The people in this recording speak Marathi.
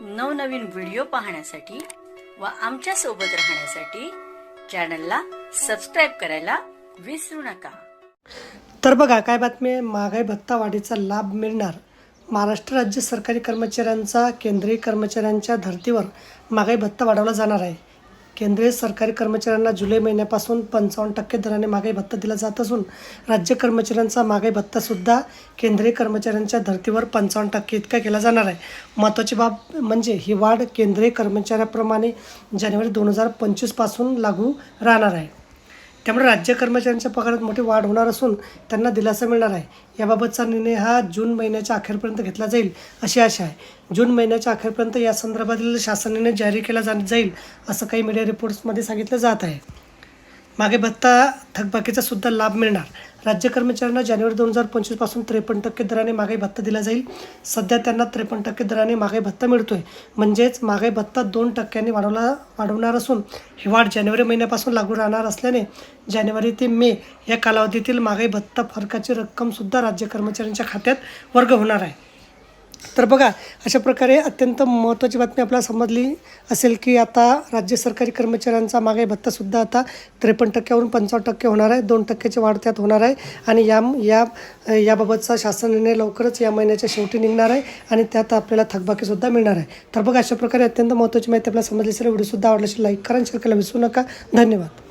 नवनवीन व्हिडिओ पाहण्यासाठी व आमच्यासोबत राहण्यासाठी चॅनलला सबस्क्राईब करायला विसरू नका. तर बघा काय बातमी आहे? महागाई भत्ता वाढीचा लाभ मिळणार. महाराष्ट्र राज्य सरकारी कर्मचाऱ्यांचा केंद्रीय कर्मचाऱ्यांच्या धर्तीवर महागाई भत्ता वाढवला जाणार आहे. केंद्रीय सरकारी कर्मचाऱ्यांना जुलै महिन्यापासून पंचावन्न टक्के दराने महागाई भत्ता दिला जात असून राज्य कर्मचाऱ्यांचा महागाई भत्तासुद्धा केंद्रीय कर्मचाऱ्यांच्या धर्तीवर पंचावन्न टक्के इतका केला जाणार आहे. महत्त्वाची बाब म्हणजे ही वाढ केंद्रीय कर्मचाऱ्याप्रमाणे जानेवारी दोन हजार पंचवीसपासून लागू राहणार आहे. त्यामुळे राज्य कर्मचाऱ्यांच्या पगारात मोठी वाढ होणार असून त्यांना दिलासा मिळणार आहे. याबाबतचा निर्णय हा जून महिन्याच्या अखेरपर्यंत घेतला जाईल अशी आशा आहे. जून महिन्याच्या अखेरपर्यंत या संदर्भातील शासन निर्णय जारी केला जा जाईल असं काही मीडिया रिपोर्ट्समध्ये सांगितलं जात आहे. मागे भत्ता थकबाकीचा सुद्धा लाभ मिळणार. राज्य कर्मचाऱ्यांना जानेवारी दोन हजार पंचवीसपासून त्रेपन्न टक्के दराने मागे भत्ता दिला जाईल. सध्या त्यांना त्रेपन्न टक्के दराने मागे भत्ता मिळतोय. म्हणजेच मागे भत्ता दोन टक्क्यांनी वाढवला वाढवणार असून ही वाढ जानेवारी महिन्यापासून लागू राहणार असल्याने जानेवारी ते मे या कालावधीतील मागे भत्ता फरकाची रक्कमसुद्धा राज्य कर्मचाऱ्यांच्या खात्यात वर्ग होणार आहे. तर बघा अशा प्रकारे अत्यंत महत्त्वाची बातमी आपल्याला समजली असेल की आता राज्य सरकारी कर्मचाऱ्यांचा मागे भत्तासुद्धा आता त्रेपन्न टक्क्यावरून पंचावन्न टक्के होणार आहे दोन टक्क्याची वाढ त्यात होणार आहे आणि या या याबाबतचा शासन निर्णय लवकरच या महिन्याच्या शेवटी निघणार आहे आणि त्यात आपल्याला थकबाकीसुद्धा मिळणार आहे. तर बघा अशा प्रकारे अत्यंत महत्त्वाची माहिती आपल्याला समजली असेल व्हिडिओसुद्धा आवडल्याशी लाईक करा शेअर करायला विसरू नका. धन्यवाद.